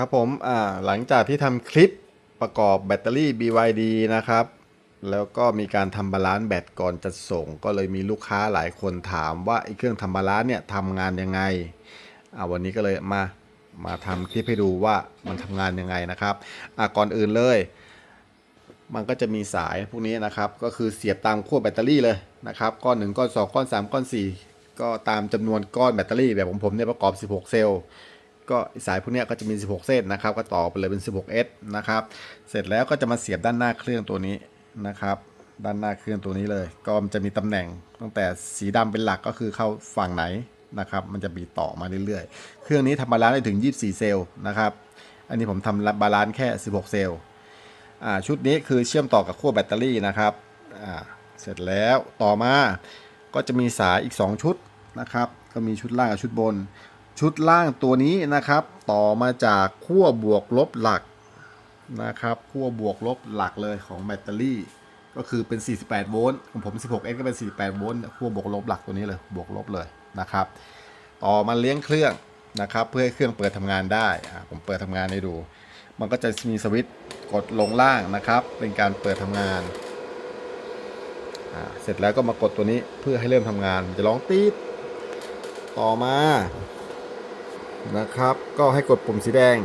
ครับผมอ่าหลังจากที่ทำคลิปประกอบแบตเตอรี่ BYD นะครับ แล้วก็มีการทำบาลานซ์แบตก่อนจะส่ง ก็เลยมีลูกค้าหลายคนถามว่าไอ้เครื่องทำบาลานซ์เนี่ยทำงานยังไงอ่าวันนี้ก็เลยมามาทำคลิปให้ดูว่ามันทำงานยังไงนะครับอ่าก่อนอื่นเลย มันก็จะมีสายพวกนี้นะครับ ก็คือเสียบตามขั้วแบตเตอรี่เลยนะครับ ก้อน1ก้อน2ก้อน3ก้อน4ก็ตามจำนวนก้อนแบตเตอรี่แบบของผมเนี่ยประกอบ 16 เซลล์ ก็สายพวกนี้ก็จะมี 16 เส้นนะครับ ก็ต่อไปเลยเป็น 16S นะครับ เสร็จแล้วก็จะมาเสียบด้านหน้าเครื่องตัวนี้นะครับ ด้านหน้าเครื่องตัวนี้เลย ก็มันจะมีตำแหน่งตั้งแต่สีดำเป็นหลักก็คือเข้าฝั่งไหนนะครับ มันจะบีต่อมาเรื่อยๆ เครื่องนี้ทำบาลานซ์ได้ถึง 24 เซลล์นะครับ อันนี้ผมทำบาลานซ์แค่ 16 เซลล์ชุดนี้คือเชื่อมต่อกับขั้วแบตเตอรี่นะครับ เสร็จแล้วต่อมาก็จะมีสายอีก 2 ชุดนะครับ ก็มีชุดล่างกับชุดบน ชุดล่างตัวนี้นะครับ ต่อมาจากขั้วบวกลบหลักนะครับขั้วบวกลบหลักเลยของแบตเตอรี่ ก็คือเป็น 48 โวลต์ของผม 16x ก็เป็น 48 โวลต์ขั้วบวกลบหลักตัวนี้เลยบวกลบเลยนะครับ ต่อมาเลี้ยงเครื่องนะครับ เพื่อให้เครื่องเปิดทำงานได้ผมเปิดทำงานให้ดู มันก็จะมีสวิตช์กดลงล่างนะครับ เป็นการเปิดทำงานเสร็จแล้วก็มากดตัวนี้เพื่อให้เริ่มทำงานมันจะร้องตีดต่อมา นะครับ ก็ให้กดปุ่มสีแดง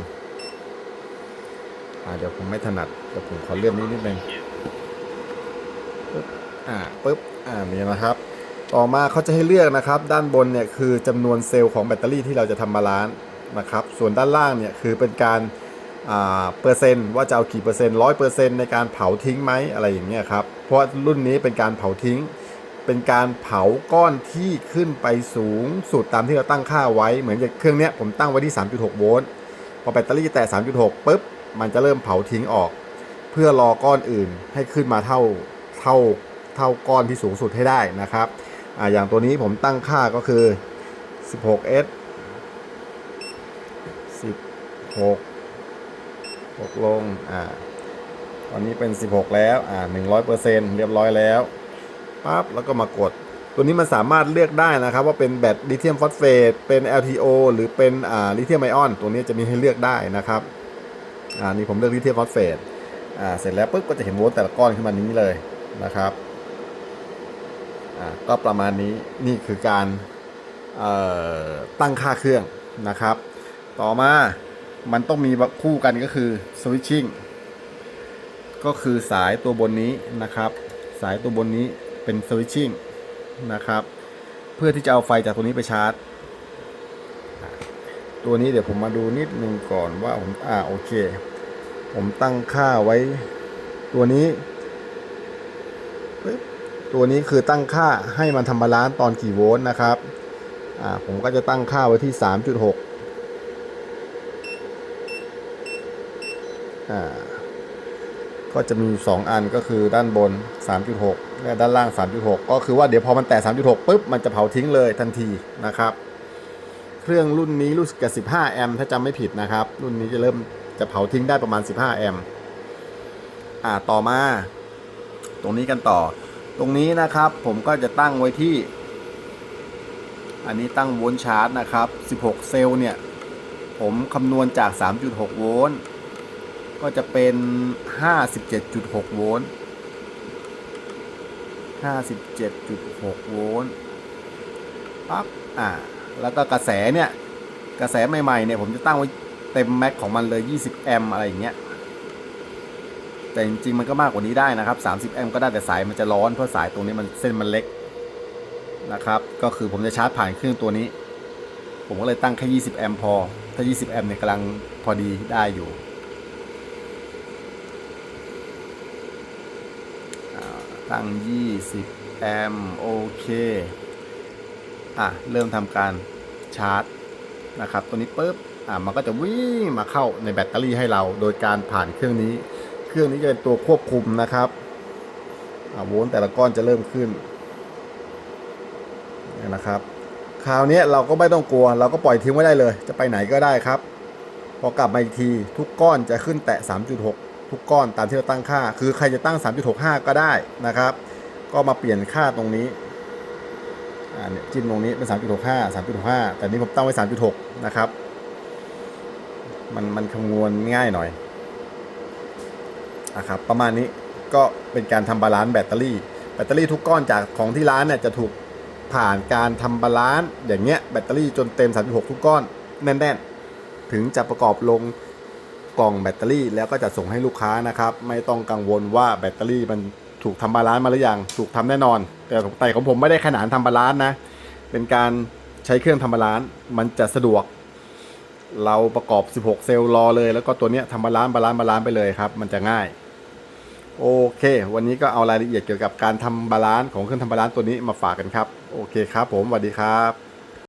อ่าเดี๋ยวผมไม่ถนัดเดี๋ยวผมขอเลื่อนนี้นิดนึงปึ๊บอ่าปึ๊บอ่านี่นะครับ ต่อมาเขาจะให้เลือกนะครับ ด้านบนเนี่ยคือจำนวนเซลล์ของแบตเตอรี่ที่เราจะทำบาลานซ์นะครับ ส่วนด้านล่างเนี่ยคือเป็นการอ่าเปอร์เซ็นต์ว่าจะเอากี่เปอร์เซ็นต์ร้อยเปอร์เซ็นต์ในการเผาทิ้งไหมอะไรอย่างเงี้ยครับ เพราะรุ่นนี้เป็นการเผาทิ้ง เป็นการเผาก้อนที่ขึ้นไปสูงสุดตามที่เราตั้งค่าไว้เหมือนอย่างเครื่องเนี้ยผมตั้งไว้ที่ 3.6 โวลต์พอแบตเตอรี่แตะ 3.6ปุ๊บมันจะเริ่มเผาทิ้งออก เพื่อรอก้อนอื่นให้ขึ้นมาเท่าเท่าเท่าก้อนที่สูงสุดให้ได้นะครับอ่าอย่างตัวนี้ผมตั้งค่าก็คือ 16s 16ตกลง อ่า ตอนนี้เป็น 16 แล้ว อ่า 100%เรียบร้อยแล้ว ปั๊บแล้วก็มากด ตัวนี้มันสามารถเลือกได้นะครับว่าเป็นแบตลิเธียมฟอสเฟตเป็น LTO หรือเป็นอ่าลิเธียมไอออน ตัวนี้จะมีให้เลือกได้นะครับอ่านี่ผมเลือกลิเธียมฟอสเฟตอ่าเสร็จแล้วปุ๊บก็จะเห็นโวลต์แต่ละก้อนขึ้นมานี้เลยนะครับอ่าก็ประมาณนี้นี่คือการเอ่อตั้งค่าเครื่องนะครับ ต่อมามันต้องมีคู่กันก็คือสวิตชิ่งก็คือสายตัวบนนี้นะครับ สายตัวบนนี้ เป็นสวิตชิ่งนะครับ เพื่อที่จะเอาไฟจากตัวนี้ไปชาร์จ ตัวนี้เดี๋ยวผมมาดูนิดนึงก่อนว่าผมอ่าโอเค ผมตั้งค่าไว้ ตัวนี้ ตัวนี้คือตั้งค่าให้มันทำบาลานซ์ตอนกี่โวลต์นะครับอ่าผมก็จะตั้งค่าไว้ที่ 3.6อ่า ก็จะมี 2 อันก็คือด้านบน 3.6 และด้านล่าง 3.6 ก็คือว่าเดี๋ยวพอมันแตะ3.6ปุ๊บมันจะเผาทิ้งเลยทันทีนะครับ เครื่องรุ่นนี้รู้สึกกับ15 แอมป์ถ้าจำไม่ผิดนะครับ รุ่นนี้จะเริ่มจะเผาทิ้งได้ประมาณ 15 แอมป์อ่าต่อมา ตรงนี้กันต่อ ตรงนี้นะครับผมก็จะตั้งไว้ที่ อันนี้ตั้งโวลต์ชาร์จนะครับ 16 เซลล์เนี่ย ผมคำนวณจาก 3.6 โวลต์ ก็จะเป็น 57.6 โวลต์ 57.6 โวลต์ปั๊บอ่า แล้วก็กระแสเนี่ย กระแสใหม่ๆเนี่ยผมจะตั้งไว้เต็มแม็กของมันเลย 20 แอมอะไรอย่างเงี้ย แต่จริงๆ มันก็มากกว่านี้ได้นะครับ 30 แอมก็ได้แต่สายมันจะร้อนเพราะสายตรงนี้มันเส้นมันเล็กนะครับ ก็คือผมจะชาร์จผ่านเครื่องตัวนี้ ผมก็เลยตั้งแค่ 20 แอมพอ ถ้า 20 แอมเนี่ยกำลังพอดีได้อยู่ ตั้ง 20 แอมป์โอเค อะ เริ่มทำการชาร์จนะครับ ตัวนี้ปุ๊บ อะ มันก็จะวิ่งมาเข้าในแบตเตอรี่ให้เรา โดยการผ่านเครื่องนี้ เครื่องนี้จะเป็นตัวควบคุมนะครับ อะ โวลต์แต่ละก้อนจะเริ่มขึ้นเนี่ยนะครับ คราวนี้เราก็ไม่ต้องกลัว เราก็ปล่อยทิ้งไว้ได้เลย จะไปไหนก็ได้ครับ พอกลับมาอีกทีทุกก้อนจะขึ้นแตะ 3.6 ทุกก้อนตามที่เราตั้งค่า คือใครจะตั้ง 3.65 ก็ได้นะครับ ก็มาเปลี่ยนค่าตรงนี้อ่าเนี่ยจิ้มตรงนี้เป็น 3.65 3.65 แต่นี้ผมตั้งไว้ 3.6 นะครับ มันมันคำนวณง่ายหน่อยนะครับประมาณนี้ก็เป็นการทำบาลานซ์แบตเตอรี่ แบตเตอรี่ทุกก้อนจากของที่ร้านเนี่ยจะถูกผ่านการทำบาลานซ์อย่างเงี้ยแบตเตอรี่จนเต็ม 36 ทุกก้อนแน่น ๆ ถึงจะประกอบลง กล่องแบตเตอรี่แล้วก็จะส่งให้ลูกค้านะครับ ไม่ต้องกังวลว่าแบตเตอรี่มันถูกทำบาลานซ์มาหรือยังถูกทำแน่นอน แต่แต่ของผมไม่ได้ขนานทำบาลานซ์นะ เป็นการใช้เครื่องทำบาลานซ์มันจะสะดวก เราประกอบ 16 เซลล์รอเลย แล้วก็ตัวเนี้ยทำบาลานซ์บาลานซ์บาลานซ์ไปเลยครับ มันจะง่าย โอเค วันนี้ก็เอารายละเอียดเกี่ยวกับการทำบาลานซ์ของเครื่องทำบาลานซ์ตัวนี้มาฝากกันครับ โอเคครับ ผมสวัสดีครับ